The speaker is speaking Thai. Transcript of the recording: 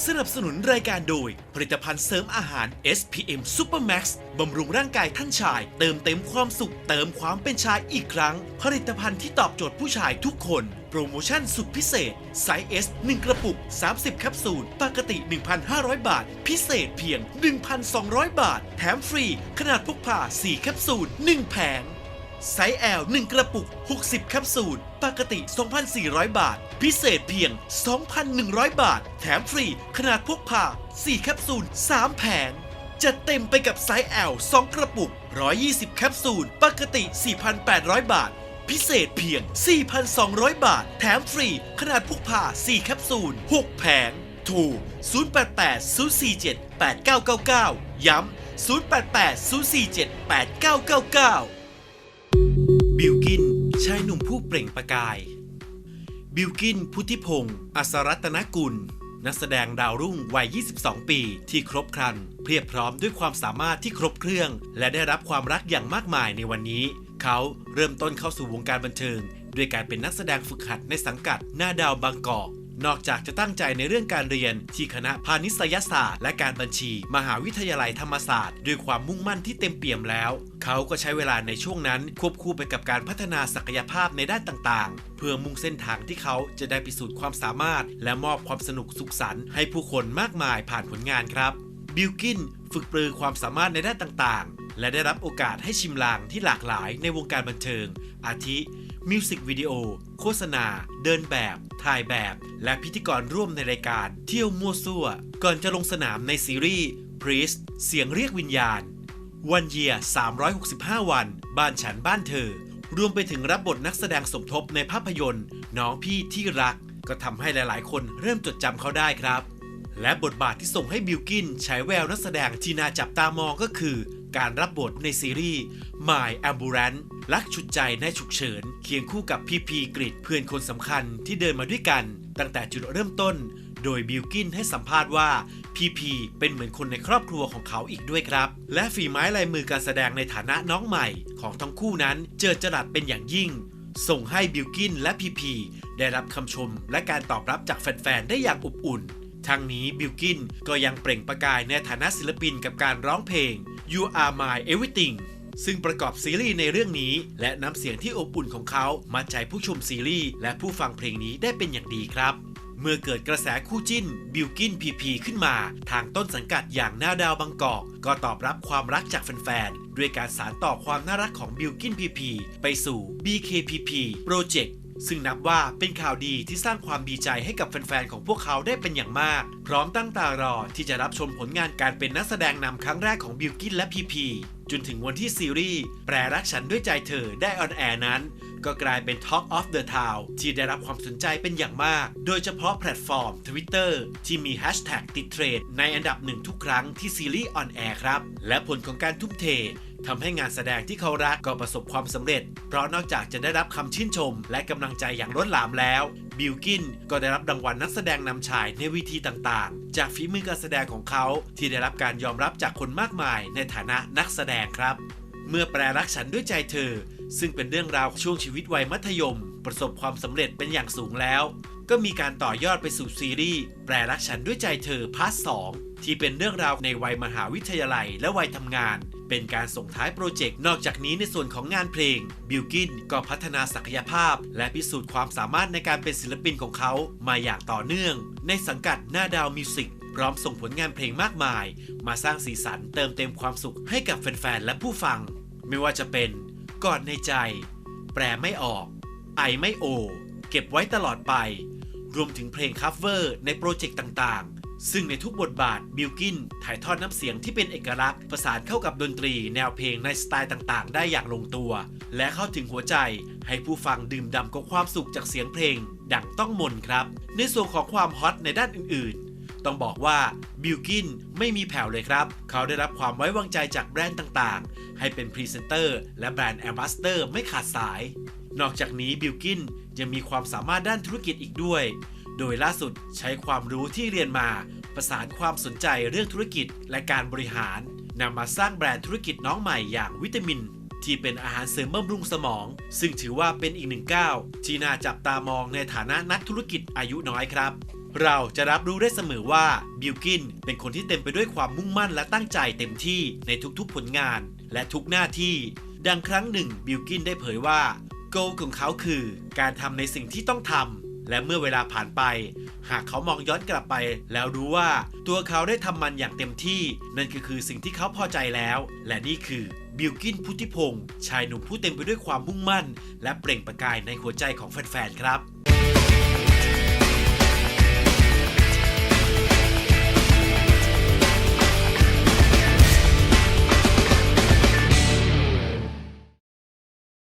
สนุนรายการโดย ผลิตภัณฑ์เสริมอาหาร SPM Supermax บำรุงร่างกายท่านชาย เติมเต็มความสุข เติมความเป็นชายอีกครั้ง ผลิตภัณฑ์ที่ตอบโจทย์ผู้ชายทุกคน โปรโมชั่นสุดพิเศษไซส์ S 1 กระปุก 30 แคปซูล ปกติ 1,500 บาท พิเศษเพียง 1,200 บาท แถมฟรี ขนาดพกพา 4 แคปซูล 1 แผง ไซส์ L 1กระปุก 60 แคปซูล ปกติ 2,400 บาท พิเศษเพียง 2,100 บาท แถมฟรี ขนาดพกพา 4 แคปซูล 3 แผงจะเต็มไปกับไซส์ L 2กระปุก 120 แคปซูล ปกติ 4,800 บาท พิเศษเพียง 4,200 บาท แถมฟรี ขนาดพกพา 4 แคปซูล 6 แผงโทร088 047 8999 ย้ำ0880478999 ชายหนุ่มผู้เปล่งประกาย บิลกิน พุทธิพงศ์อัสรัตนกุล นักแสดงดาวรุ่งวัย 22 ปี ที่ครบครัน เพียบพร้อมด้วยความสามารถที่ครบเครื่อง และได้รับความรักอย่างมากมายในวันนี้ เขาเริ่มต้นเข้าสู่วงการบันเทิง ด้วยการเป็นนักแสดงฝึกหัดในสังกัดหน้าดาวบางกอก นอกจากจะตั้งใจในเรื่องการเรียน ที่คณะพาณิชยศาสตร์ และการบัญชี มหาวิทยาลัยธรรมศาสตร์ ด้วยความมุ่งมั่นที่เต็มเปี่ยมแล้ว เขาก็ใช้เวลาในช่วงนั้น ควบคู่ไปกับการพัฒนาศักยภาพในด้านต่างๆ เพื่อมุ่งเส้นทางที่เขาจะได้พิสูจน์ความสามารถ และมอบความสนุกสุขสันต์ให้ผู้คนมากมายผ่านผลงานครับบิลกินฝึกปรือความสามารถในด้านต่างๆ และได้รับโอกาสให้ชิมลางที่หลากหลายในวงการบันเทิง อาทิ มิวสิกวิดีโอ โฆษณา เดินแบบ ถ่ายแบบ และพิธีกรร่วมในรายการเที่ยวมั่วซั่ว ก่อนจะลงสนามในซีรีส์ Priest เสียงเรียกวิญญาณ วันเยีย365 วัน บ้านฉันบ้านเธอ รวมไปถึงรับบทนักแสดงสมทบในภาพยนตร์น้องพี่ที่รัก ก็ทำให้หลาย ๆ คนเริ่มจดจำเขาได้ครับและบทบาทที่ส่งให้บิลกินใช้แววนักแสดงที่น่าจับตามองก็คือ การรับบทในซีรีส์ My Ambulance รักฉุดใจในฉุกเฉิน เคียงคู่กับพีพีกริดเพื่อนคนสำคัญที่เดินมาด้วยกัน ตั้งแต่จุดเริ่มต้น โดยบิลกินให้สัมภาษณ์ว่าพีพีเป็นเหมือนคนในครอบครัวของเขาอีกด้วยครับ และฝีไม้ลายมือการแสดงในฐานะน้องใหม่ ของทั้งคู่นั้นเจอจรัสเป็นอย่างยิ่งส่งให้บิลกินและพีพีได้รับคำชมและการตอบรับจากแฟนๆ ได้อย่างอบอุ่น ทั้งนี้บิลกินก็ยังเปล่งประกายในฐานะศิลปินกับการร้องเพลง You Are My Everything ซึ่งประกอบซีรีส์ในเรื่องนี้ และน้ำเสียงที่อบอุ่นของเขามัดใจผู้ชมซีรีส์และผู้ฟังเพลงนี้ได้เป็นอย่างดีครับ เมื่อเกิดกระแสคู่จิ้น บิลกินพีพีขึ้นมา ทางต้นสังกัดอย่างหน้าดาวบางกอก ก็ตอบรับความรักจากแฟนๆ ด้วยการสารต่อความน่ารักของบิลกินพีพีไปสู่ BKPP Project ซึ่งนับว่าเป็นข่าวดีที่สร้างความดีใจให้กับแฟนๆ ของพวกเขาได้เป็นอย่างมาก พร้อมตั้งตารอที่จะรับชมผลงานการเป็นนักแสดงนำครั้งแรกของบิลกินและพีพีจนถึงวันที่ซีรีส์ แปรรักฉันด้วยใจเธอได้ออนแอร์นั้น ก็กลายเป็น Talk of the Town ที่ได้รับความสนใจเป็นอย่างมาก โดยเฉพาะแพลตฟอร์ม Twitter ที่มีแฮชแท็กติดเทรนด์ในอันดับหนึ่งทุกครั้งที่ซีรีส์ออนแอร์ครับ และผลของการทุ่มเท ทำให้งานแสดงที่เขารักก็ประสบความสำเร็จ เพราะนอกจากจะได้รับคำชื่นชม และกำลังใจอย่างล้นหลามแล้วบิลกินก็ได้รับรางวัลนักแสดงนำชายในวิธีต่างๆ จากฝีมือการแสดงของเขาที่ได้รับการยอมรับจากคนมากมายในฐานะนักแสดงครับ เมื่อแปรรักฉันด้วยใจเธอ ซึ่งเป็นเรื่องราวช่วงชีวิตวัยมัธยม ประสบความสำเร็จเป็นอย่างสูงแล้ว ก็มีการต่อยอดไปสู่ซีรีส์แปรรักฉันด้วยใจเธอพาร์ทสอง ที่เป็นเรื่องราวในวัยมหาวิทยาลัยและวัยทำงาน เป็นการส่งท้ายโปรเจกต์ นอกจากนี้ในส่วนของงานเพลง บิลกินก็พัฒนาศักยภาพ และพิสูจน์ความสามารถในการเป็นศิลปินของเขามาอย่างต่อเนื่อง ในสังกัดหน้าดาวมิวสิกพร้อมส่งผลงานเพลงมากมาย มาสร้างสีสันเติมเต็มความสุขให้กับแฟนๆและผู้ฟัง ไม่ว่าจะเป็นกอดในใจ แปลไม่ออก ไอไม่โอ เก็บไว้ตลอดไป รวมถึงเพลงคัฟเวอร์ในโปรเจกต์ต่างๆ ซึ่งในทุกบทบาทบิลกินถ่ายทอดน้ำเสียงที่เป็นเอกลักษณ์ประสานเข้ากับดนตรีแนวเพลงในสไตล์ต่างๆ ได้อย่างลงตัว และเข้าถึงหัวใจ ให้ผู้ฟังดื่มด่ำกับความสุขจากเสียงเพลง ดังต้องมนครับ ในส่วนของความฮอตในด้านอื่นๆ ต้องบอกว่าบิลกินไม่มีแผ่วเลยครับ เขาได้รับความไว้วางใจจากแบรนด์ต่างๆ ให้เป็นพรีเซนเตอร์และแบรนด์แอมบาสเตอร์ไม่ขาดสาย นอกจากนี้บิลกินยังมีความสามารถด้านธุรกิจอีกด้วย โดยล่าสุดใช้ความรู้ที่เรียนมา ประสานความสนใจเรื่องธุรกิจและการบริหารนำมาสร้างแบรนด์ธุรกิจน้องใหม่อย่างวิตามิน ที่เป็นอาหารเสริมบำรุงสมอง ซึ่งถือว่าเป็นอีกหนึ่งก้าวที่น่าจับตามองในฐานะนักธุรกิจอายุน้อยครับเราจะรับรู้ได้เสมอว่าบิลกินเป็นคนที่เต็มไปด้วยความมุ่งมั่นและตั้งใจเต็มที่ในทุกๆผลงาน และทุกหน้าที่ ดังครั้งหนึ่งบิลกินได้เผยว่า โกของเขาคือ การทำในสิ่งที่ต้องทำ และเมื่อเวลาผ่านไป หากเขามองย้อนกลับไป แล้วรู้ว่าตัวเขาได้ทำมันอย่างเต็มที่ นั่นก็คือสิ่งที่เขาพอใจแล้ว และนี่คือบิลกินพุทธิพงศ์ชายหนุ่มผู้เต็มไปด้วยความมุ่งมั่น และเปล่งประกายในหัวใจของแฟนๆครับ